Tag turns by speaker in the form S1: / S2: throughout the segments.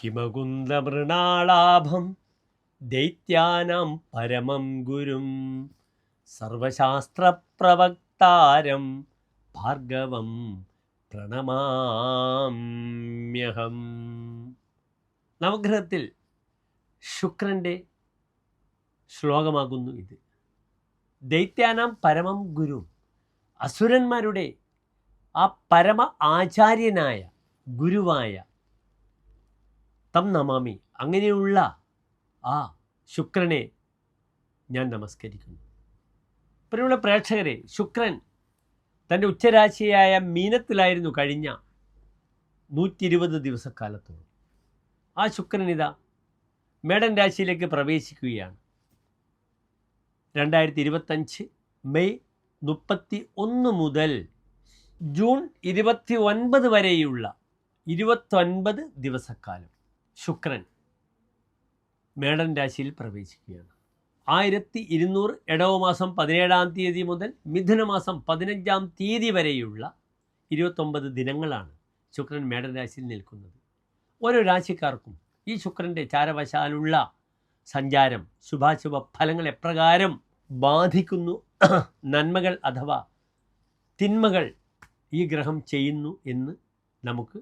S1: ഹിമകുന്ദമൃണാളാഭം ദൈത്യാനാം പരമം ഗുരും സർവശാസ്ത്രപ്രവക്താരം ഭാർഗവം പ്രണമാമ്യഹം. നവഗ്രഹത്തിൽ ശുക്രന്റെ ശ്ലോകമാകുന്നു ഇത്. ദൈത്യാനാം പരമം ഗുരു അസുരന്മാരുടെ ആ പരമ ആചാര്യനായ ഗുരുവായ തം നമാമി. അങ്ങനെയുള്ള ആ ശുക്രനെ ഞാൻ നമസ്കരിക്കുന്നു. പ്രിയമുള്ള പ്രേക്ഷകരെ ശുക്രൻ തന്റെ ഉച്ചരാശിയായ മീനത്തിലായിരുന്നു കഴിഞ്ഞ നൂറ്റി ഇരുപത് ദിവസക്കാലത്തോളം. ആ ശുക്രൻ ഇതാ മേടൻ രാശിയിലേക്ക് പ്രവേശിക്കുകയാണ്. രണ്ടായിരത്തി ഇരുപത്തഞ്ച് മെയ് മുപ്പത്തി ഒന്ന് മുതൽ ജൂൺ ഇരുപത്തി ഒൻപത് വരെയുള്ള ഇരുപത്തൊൻപത് ദിവസക്കാലം. ശുക്രൻ മേടൻ രാശിയിൽ പ്രവേശിക്കുകയാണ്. ആയിരത്തി ഇരുന്നൂറ് ഇടവ മാസം പതിനേഴാം തീയതി മുതൽ മിഥുന മാസം പതിനഞ്ചാം തീയതി വരെയുള്ള ഇരുപത്തൊമ്പത് ദിനങ്ങളാണ് ശുക്രൻ മേടൻ രാശിയിൽ നിൽക്കുന്നത്. ഓരോ രാശിക്കാർക്കും ഈ ശുക്രന്റെ ചാരവശാലുള്ള സഞ്ചാരം ശുഭാശുഭ ഫലങ്ങൾ എപ്രകാരം ബാധിക്കുന്നു നന്മകൾ അഥവാ തിന്മകൾ ഈ ഗ്രഹം ചെയ്യുന്നു എന്ന് നമുക്ക്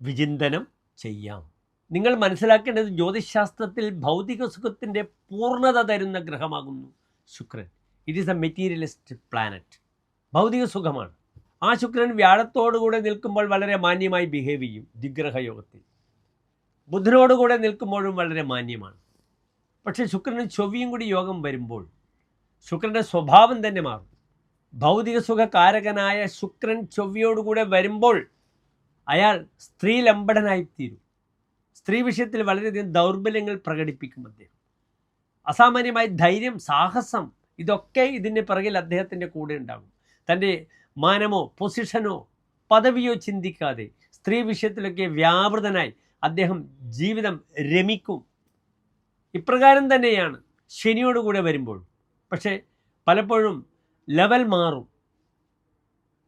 S1: വിചിന്തനം ചെയ്യാം. നിങ്ങൾ മനസ്സിലാക്കേണ്ടത് ജ്യോതിശാസ്ത്രത്തിൽ ഭൗതിക സുഖത്തിന്റെ പൂർണത തരുന്ന ഗ്രഹമാകുന്നു ശുക്രൻ. It is a materialist planet ഭൗതിക സുഖമാണ്. ആ ശുക്രൻ വ്യാഴത്തോടുകൂടെ നിൽക്കുമ്പോൾ വളരെ മാന്യമായി ബിഹേവ് ചെയ്യും ദിഗ്രഹയോഗത്തിൽ ബുധനോടുകൂടെ നിൽക്കുമ്പോഴും വളരെ മാന്യമാണ്. പക്ഷേ ശുക്രന് ചൊവ്വയും കൂടി യോഗം വരുമ്പോൾ ശുക്രന്റെ സ്വഭാവം തന്നെ മാറും. ഭൗതിക സുഖകാരകനായ ശുക്രൻ ചൊവ്വയോടുകൂടെ വരുമ്പോൾ അയാൾ സ്ത്രീ ലംബടനായിത്തീരും സ്ത്രീ വിഷയത്തിൽ വളരെയധികം ദൗർബല്യങ്ങൾ പ്രകടിപ്പിക്കും അദ്ദേഹം. അസാമാന്യമായ ധൈര്യം സാഹസം ഇതൊക്കെ ഇതിന്റെ പിറകിൽ അദ്ദേഹത്തിന്റെ കൂടെ ഉണ്ടാകും. തന്റെ മാനമോ പൊസിഷനോ പദവിയോ ചിന്തിക്കാതെ സ്ത്രീ വിഷയത്തിലൊക്കെ വ്യാപൃതനായി അദ്ദേഹം ജീവിതം രമിക്കും. ഇപ്രകാരം തന്നെയാണ് ശനിയോടുകൂടെ വരുമ്പോൾ. പക്ഷേ പലപ്പോഴും ലെവൽ മാറും.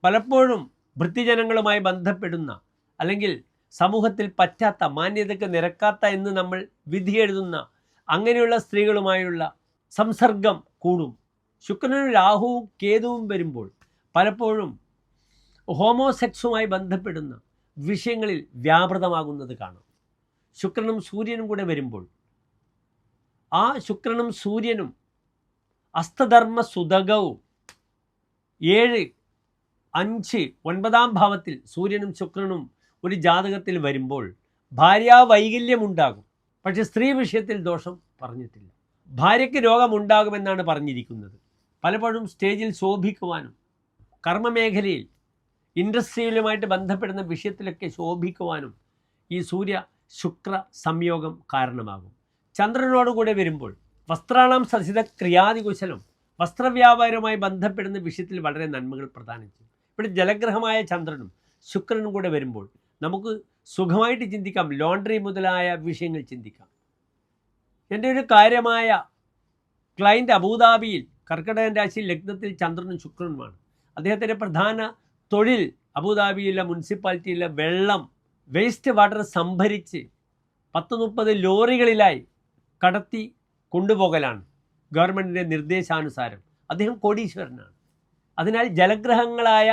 S1: പലപ്പോഴും വൃത്തിജനങ്ങളുമായി ബന്ധപ്പെടുന്ന അല്ലെങ്കിൽ സമൂഹത്തിൽ പറ്റാത്ത മാന്യതയ്ക്ക് നിരക്കാത്ത എന്ന് നമ്മൾ വിധി എഴുതുന്ന അങ്ങനെയുള്ള സ്ത്രീകളുമായുള്ള സംസർഗം കൂടും. ശുക്രനും രാഹുവും കേതുവും വരുമ്പോൾ പലപ്പോഴും ഹോമോസെക്സുമായി ബന്ധപ്പെടുന്ന വിഷയങ്ങളിൽ വ്യാപൃതമാകുന്നത് കാണാം. ശുക്രനും സൂര്യനും കൂടെ വരുമ്പോൾ ആ ശുക്രനും സൂര്യനും അസ്തധർമ്മ സുതകവും ഏഴ് അഞ്ച് ഒൻപതാം ഭാവത്തിൽ സൂര്യനും ശുക്രനും ഒരു ജാതകത്തിൽ വരുമ്പോൾ ഭാര്യാ വൈകല്യമുണ്ടാകും. പക്ഷെ സ്ത്രീ വിഷയത്തിൽ ദോഷം പറഞ്ഞിട്ടില്ല. ഭാര്യയ്ക്ക് രോഗമുണ്ടാകുമെന്നാണ് പറഞ്ഞിരിക്കുന്നത്. പലപ്പോഴും സ്റ്റേജിൽ ശോഭിക്കുവാനും കർമ്മമേഖലയിൽ ഇൻഡസ്ട്രിയിലുമായിട്ട് ബന്ധപ്പെടുന്ന വിഷയത്തിലൊക്കെ ശോഭിക്കുവാനും ഈ സൂര്യ ശുക്ര സംയോഗം കാരണമാകും. ചന്ദ്രനോടുകൂടെ വരുമ്പോൾ വസ്ത്രാണം സസിത ക്രിയാതികുശലം വസ്ത്രവ്യാപാരവുമായി ബന്ധപ്പെടുന്ന വിഷയത്തിൽ വളരെ നന്മകൾ പ്രദാനം ചെയ്യും. ഇവിടെ ജലഗ്രഹമായ ചന്ദ്രനും ശുക്രനും കൂടെ വരുമ്പോൾ നമുക്ക് സുഖമായിട്ട് ചിന്തിക്കാം. ലോണ്ടറി മുതലായ വിഷയങ്ങൾ ചിന്തിക്കാം. എന്റെ ഒരു കാര്യമായ ക്ലൈന്റ് അബുദാബിയിൽ കർക്കിടകൻ രാശി ലഗ്നത്തിൽ ചന്ദ്രനും ശുക്രനുമാണ്. അദ്ദേഹത്തിന്റെ പ്രധാന തൊഴിൽ അബുദാബിയിലെ മുനിസിപ്പാലിറ്റിയിലെ വെള്ളം വേസ്റ്റ് വാട്ടർ സംഭരിച്ച് പത്ത് മുപ്പത് ലോറികളിലായി കടത്തി കൊണ്ടുപോകലാണ്. ഗവൺമെന്റിന്റെ നിർദ്ദേശാനുസാരം. അദ്ദേഹം കോടീശ്വരനാണ്. അതിനാൽ ജലഗ്രഹങ്ങളായ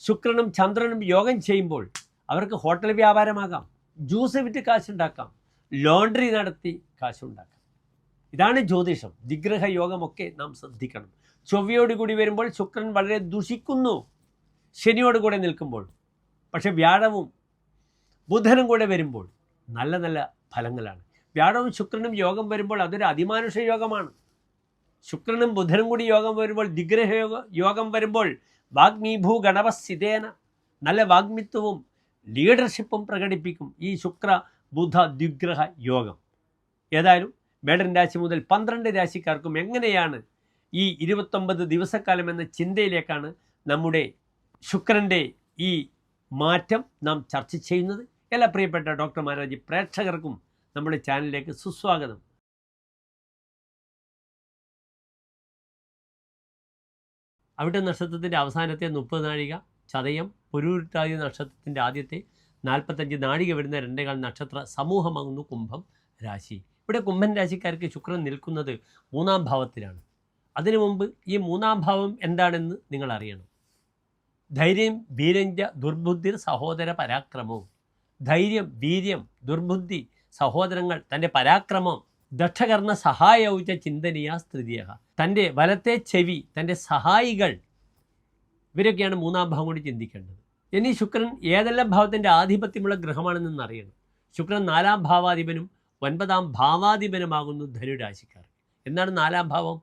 S1: ശുക്രനും ചന്ദ്രനും യോഗം ചെയ്യുമ്പോൾ അവർക്ക് ഹോട്ടൽ വ്യാപാരമാകാം ജ്യൂസ് വിറ്റ് കാശുണ്ടാക്കാം ലോണ്ടറി നടത്തി കാശുണ്ടാക്കാം. ഇതാണ് ജ്യോതിഷം. ദിഗ്രഹ യോഗമൊക്കെ നാം ശ്രദ്ധിക്കണം. ചൊവ്വയോട് കൂടി വരുമ്പോൾ ശുക്രൻ വളരെ ദുഷിക്കുന്നു. ശനിയോട് കൂടെ നിൽക്കുമ്പോൾ പക്ഷെ വ്യാഴവും ബുധനും കൂടെ വരുമ്പോൾ നല്ല നല്ല ഫലങ്ങളാണ്. വ്യാഴവും ശുക്രനും യോഗം വരുമ്പോൾ അതൊരു അതിമാനുഷ യോഗമാണ്. ശുക്രനും ബുധനും കൂടി യോഗം വരുമ്പോൾ ദിഗ്രഹ യോഗ വരുമ്പോൾ വാഗ്മീഭൂ ഗണപസ്ഥിതേന നല്ല വാഗ്മിത്വവും ലീഡർഷിപ്പും പ്രകടിപ്പിക്കും ഈ ശുക്ര ബുധ ദ്വിഗ്രഹ യോഗം. ഏതായാലും മേടൻ രാശി മുതൽ പന്ത്രണ്ട് രാശിക്കാർക്കും എങ്ങനെയാണ് ഈ ഇരുപത്തൊമ്പത് ദിവസക്കാലം എന്ന ചിന്തയിലേക്കാണ് നമ്മുടെ ശുക്രന്റെ ഈ മാറ്റം നാം ചർച്ച ചെയ്യുന്നത്. എല്ലാ പ്രിയപ്പെട്ട ഡോക്ടർ മാരാജി പ്രേക്ഷകർക്കും നമ്മുടെ ചാനലിലേക്ക് സുസ്വാഗതം. അവിടെ നക്ഷത്രത്തിന്റെ അവസാനത്തെ മുപ്പത് നാഴിക ചതയം പുരൂരുട്ടാതി നക്ഷത്രത്തിന്റെ ആദ്യത്തെ നാൽപ്പത്തഞ്ച് നാഴിക വരുന്ന രണ്ടേകാൽ നക്ഷത്ര സമൂഹമാകുന്നു കുംഭം രാശി. ഇവിടെ കുംഭൻ രാശിക്കാർക്ക് ശുക്രൻ നിൽക്കുന്നത് മൂന്നാം ഭാവത്തിലാണ്. അതിനു മുമ്പ് ഈ മൂന്നാം ഭാവം എന്താണെന്ന് നിങ്ങൾ അറിയണം. ധൈര്യം വീരഞ്ച ദുർബുദ്ധി സഹോദര പരാക്രമവും ധൈര്യം വീര്യം ദുർബുദ്ധി സഹോദരങ്ങൾ തന്റെ പരാക്രമം. ദക്ഷകർണ സഹായൗച ചിന്തനീയ സ്ഥിതിയ തന്റെ വലത്തെ ചെവി തന്റെ സഹായികൾ. ഇവരൊക്കെയാണ് മൂന്നാം ഭാവം കൂടി ചിന്തിക്കേണ്ടത്. ഇനി ശുക്രൻ ഏതെല്ലാം ഭാവത്തിന്റെ ആധിപത്യമുള്ള ഗ്രഹമാണെന്ന് അറിയണം. ശുക്രൻ നാലാം ഭാവാധിപനും ഒൻപതാം ഭാവാധിപനുമാകുന്നു ധനുരാശിക്കാർ എന്താണ് നാലാം ഭാവം?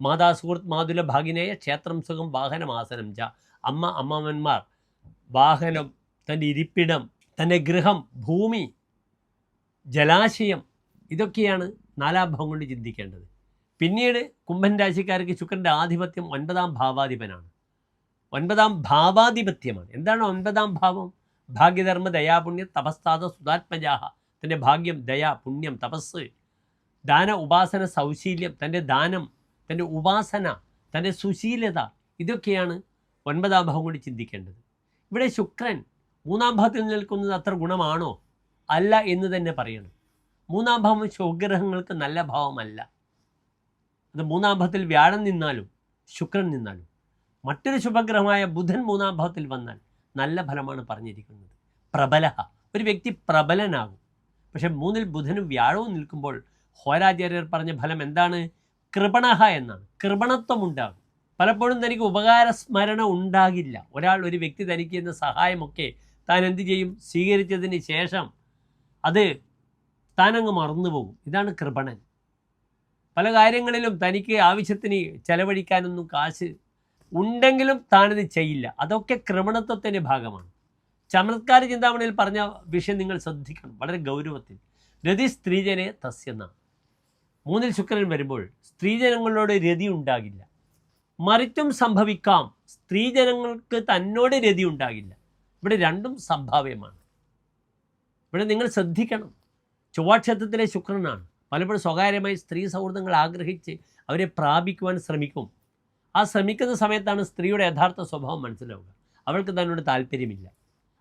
S1: മാതാ സുഹൃത്ത് മാതുല ഭാഗിനേയ ക്ഷേത്രം സുഖം വാഹനം ആസനം ച അമ്മ അമ്മമ്മന്മാർ വാഹനം തന്റെ ഇരിപ്പിടം തന്റെ ഗൃഹം ഭൂമി ജലാശയം ഇതൊക്കെയാണ് നാലാം ഭാവം കൊണ്ട് ചിന്തിക്കേണ്ടത്. പിന്നീട് കുംഭൻ രാശിക്കാർക്ക് ശുക്രന്റെ ആധിപത്യം ഒൻപതാം ഭാവാധിപനാണ്. ഒൻപതാം ഭാവാധിപത്യമാണ്. എന്താണ് ഒൻപതാം ഭാവം? ഭാഗ്യധർമ്മ ദയാപുണ്യ തപസ്താത സുതാത്മജാഹ. തന്റെ ഭാഗ്യം ദയ പുണ്യം തപസ്. ദാന ഉപാസന സൗശീല്യം തന്റെ ദാനം തന്റെ ഉപാസന തന്റെ സുശീലത. ഇതൊക്കെയാണ് ഒൻപതാം ഭാവം കൂടി ചിന്തിക്കേണ്ടത്. ഇവിടെ ശുക്രൻ മൂന്നാം ഭാവത്തിൽ നിൽക്കുന്നത് അത്ര ഗുണമാണോ? അല്ല എന്ന് തന്നെ പറയണം. മൂന്നാം ഭാവം ശുഗ്രഹങ്ങൾക്ക് നല്ല ഭാവമല്ല. അത് മൂന്നാം ഭാവത്തിൽ വ്യാഴം നിന്നാലും ശുക്രൻ നിന്നാലും. മറ്റൊരു ശുഭഗ്രഹമായ ബുധൻ മൂന്നാം ഭാവത്തിൽ വന്നാൽ നല്ല ഫലമാണ് പറഞ്ഞിരിക്കുന്നത്. പ്രബല ഒരു വ്യക്തി പ്രബലനാകും. പക്ഷെ മൂന്നിൽ ബുധനും വ്യാഴവും നിൽക്കുമ്പോൾ ഹോരാചാര്യർ പറഞ്ഞ ഫലം എന്താണ്? കൃപണഹ എന്നാണ്. കൃപണത്വം ഉണ്ടാകും പലപ്പോഴും തനിക്ക് ഉപകാര സ്മരണ ഉണ്ടാകില്ല. ഒരാൾ ഒരു വ്യക്തി തനിക്ക് ചെയ്യുന്ന സഹായമൊക്കെ താൻ എന്ത് ചെയ്യും? സ്വീകരിച്ചതിന് ശേഷം അത് താനങ്ങ് മറന്നുപോകും. ഇതാണ് കൃപണൻ. പല കാര്യങ്ങളിലും തനിക്ക് ആവശ്യത്തിന് ചെലവഴിക്കാനൊന്നും കാശ് ഉണ്ടെങ്കിലും താനിത് ചെയ്യില്ല. അതൊക്കെ ക്രമണത്വത്തിന്റെ ഭാഗമാണ്. ചമത്കാര ചിന്താമണിയിൽ പറഞ്ഞ വിഷയം നിങ്ങൾ ശ്രദ്ധിക്കണം. വളരെ ഗൗരവത്തിൽ. രതി സ്ത്രീജനെ തസ്യെന്ന. മൂന്നിൽ ശുക്രൻ വരുമ്പോൾ സ്ത്രീജനങ്ങളോട് രതി ഉണ്ടാകില്ല. മറിച്ചും സംഭവിക്കാം. സ്ത്രീജനങ്ങൾക്ക് തന്നോട് രതി ഉണ്ടാകില്ല. ഇവിടെ രണ്ടും സംഭാവ്യമാണ്. ഇവിടെ നിങ്ങൾ ശ്രദ്ധിക്കണം. ചൊവ്വാക്ഷേത്രത്തിലെ ശുക്രനാണ്. പലപ്പോഴും സ്വകാര്യമായി സ്ത്രീ സൗഹൃദങ്ങൾ ആഗ്രഹിച്ച് അവരെ പ്രാപിക്കുവാൻ ശ്രമിക്കും. ആ ശ്രമിക്കുന്ന സമയത്താണ് സ്ത്രീയുടെ യഥാർത്ഥ സ്വഭാവം മനസ്സിലാവുക. അവൾക്ക് തന്നോട് താല്പര്യമില്ല.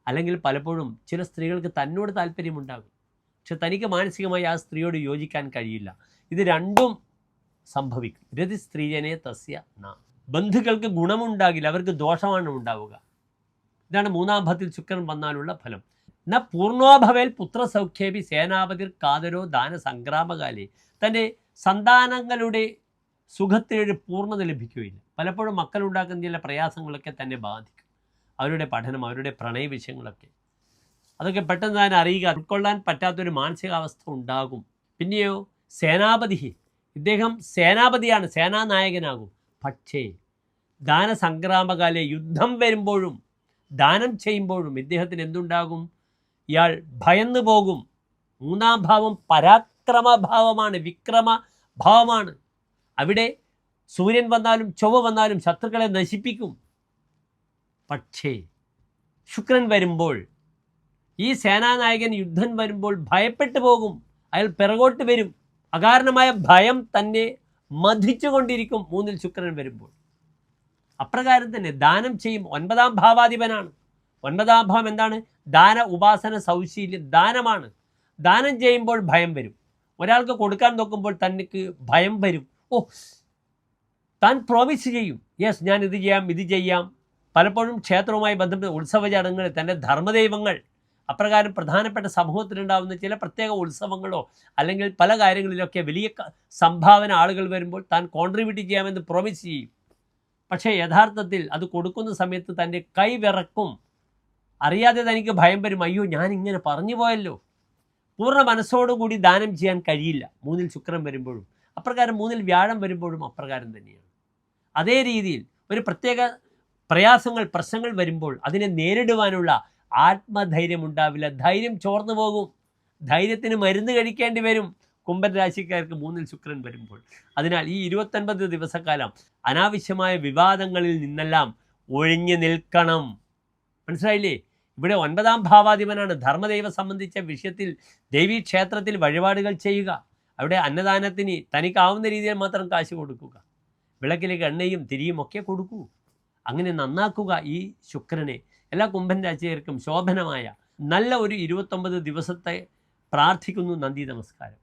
S1: അല്ലെങ്കിൽ പലപ്പോഴും ചില സ്ത്രീകൾക്ക് തന്നോട് താല്പര്യമുണ്ടാകും. പക്ഷെ തനിക്ക് മാനസികമായി ആ സ്ത്രീയോട് യോജിക്കാൻ കഴിയില്ല. ഇത് രണ്ടും സംഭവിക്കും. രതി സ്ത്രീജനെ തസ്യ ന. ബന്ധുക്കൾക്ക് ഗുണമുണ്ടാകില്ല. അവർക്ക് ദോഷമാണ് ഉണ്ടാവുക. ഇതാണ് മൂന്നാം ഭത്തിൽ ശുക്രൻ വന്നാലുള്ള ഫലം. ന പൂർണോഭവേൽ പുത്രസൗഖ്യേപി സേനാപതിർ കാതരോ ദാന സംഗ്രാമകാലേ തന്റെ സന്താനങ്ങളുടെ സുഖത്തിനൊരു പൂർണത ലഭിക്കുകയില്ല. പലപ്പോഴും മക്കളുണ്ടാക്കുന്ന ചില പ്രയാസങ്ങളൊക്കെ തന്നെ ബാധിക്കും. അവരുടെ പഠനം അവരുടെ പ്രണയ വിഷയങ്ങളൊക്കെ. അതൊക്കെ പെട്ടെന്ന് തന്നെ അറിയുക ഉൾക്കൊള്ളാൻ പറ്റാത്തൊരു മാനസികാവസ്ഥ ഉണ്ടാകും. പിന്നെയോ സേനാപതി. ഇദ്ദേഹം സേനാപതിയാണ് സേനാനായകനാകും. പക്ഷേ ദാനസംഗ്രാമകാലെ യുദ്ധം വരുമ്പോഴും ദാനം ചെയ്യുമ്പോഴും ഇദ്ദേഹത്തിന് എന്തുണ്ടാകും? ഇയാൾ ഭയന്നു പോകും മൂന്നാം ഭാവം പരാക്രമഭാവമാണ് വിക്രമ ഭാവമാണ് അവിടെ സൂര്യൻ വന്നാലും ചൊവ്വ വന്നാലും ശത്രുക്കളെ നശിപ്പിക്കും. പക്ഷേ ശുക്രൻ വരുമ്പോൾ ഈ സേനാനായകൻ യുദ്ധം വരുമ്പോൾ ഭയപ്പെട്ടു പോകും. അയാൾ പിറകോട്ട് വരും. അകാരണമായ ഭയം തന്നെ മതിച്ചുകൊണ്ടിരിക്കും മൂന്നിൽ ശുക്രൻ വരുമ്പോൾ. അപ്രകാരം തന്നെ ദാനം ചെയ്യും. ഒൻപതാം ഭാവാധിപനാണ്. ഒൻപതാം ഭാവം എന്താണ്? ദാന ഉപാസന സൗശീല്യം ദാനമാണ്. ദാനം ചെയ്യുമ്പോൾ ഭയം വരും. ഒരാൾക്ക് കൊടുക്കാൻ നോക്കുമ്പോൾ തനിക്ക് ഭയം വരും. ഓ താൻ പ്രോമിസ് ചെയ്യും. യെസ് ഞാൻ ഇത് ചെയ്യാം ഇത് ചെയ്യാം. പലപ്പോഴും ക്ഷേത്രവുമായി ബന്ധപ്പെട്ട ഉത്സവ ചടങ്ങുകൾ തന്റെ ധർമ്മദൈവങ്ങൾ അപ്രകാരം പ്രധാനപ്പെട്ട സമൂഹത്തിലുണ്ടാകുന്ന ചില പ്രത്യേക ഉത്സവങ്ങളോ അല്ലെങ്കിൽ പല കാര്യങ്ങളിലൊക്കെ വലിയ സംഭാവന ആളുകൾ വരുമ്പോൾ താൻ കോൺട്രിബ്യൂട്ട് ചെയ്യാമെന്ന് പ്രോമിസ് ചെയ്യും. പക്ഷേ യഥാർത്ഥത്തിൽ അത് കൊടുക്കുന്ന സമയത്ത് തന്റെ കൈ വിറക്കും. അറിയാതെ തനിക്ക് ഭയം വരും അയ്യോ ഞാനിങ്ങനെ പറഞ്ഞു പോയല്ലോ. പൂർണ മനസ്സോടുകൂടി ദാനം ചെയ്യാൻ കഴിയില്ല. മൂന്നിൽ ശുക്രം വരുമ്പോഴും. അപ്രകാരം മൂന്നിൽ വ്യാഴം വരുമ്പോഴും അപ്രകാരം തന്നെയാണ്. അതേ രീതിയിൽ ഒരു പ്രത്യേക പ്രയാസങ്ങൾ പ്രശ്നങ്ങൾ വരുമ്പോൾ അതിനെ നേരിടുവാനുള്ള ആത്മധൈര്യം ഉണ്ടാവില്ല. ധൈര്യം ചോർന്നു പോകും. ധൈര്യത്തിന് മരുന്ന് കഴിക്കേണ്ടി വരും. കുംഭൻ രാശിക്കാർക്ക് മൂന്നിൽ ശുക്രൻ വരുമ്പോൾ. അതിനാൽ ഈ ഇരുപത്തൊൻപത് ദിവസക്കാലം അനാവശ്യമായ വിവാദങ്ങളിൽ നിന്നെല്ലാം ഒഴിഞ്ഞു നിൽക്കണം. മനസ്സിലായില്ലേ? ഇവിടെ ഒൻപതാം ഭാവാധിപനാണ് ധർമ്മദൈവം സംബന്ധിച്ച വിഷയത്തിൽ ദേവീക്ഷേത്രത്തിൽ വഴിപാടുകൾ ചെയ്യുക. അവിടെ അന്നദാനത്തിന് തനിക്കാവുന്ന രീതിയിൽ മാത്രം കാശ് കൊടുക്കുക. വിളക്കിലേക്ക് എണ്ണയും തിരിയും ഒക്കെ കൊടുക്കൂ. അങ്ങനെ നന്നാക്കുക ഈ ശുക്രനെ. എല്ലാ കുംഭൻ രാശികർക്കും ശോഭനമായ നല്ല ഒരു ഇരുപത്തൊമ്പത് ദിവസത്തെ പ്രാർത്ഥിക്കുന്നു നന്ദി നമസ്കാരം.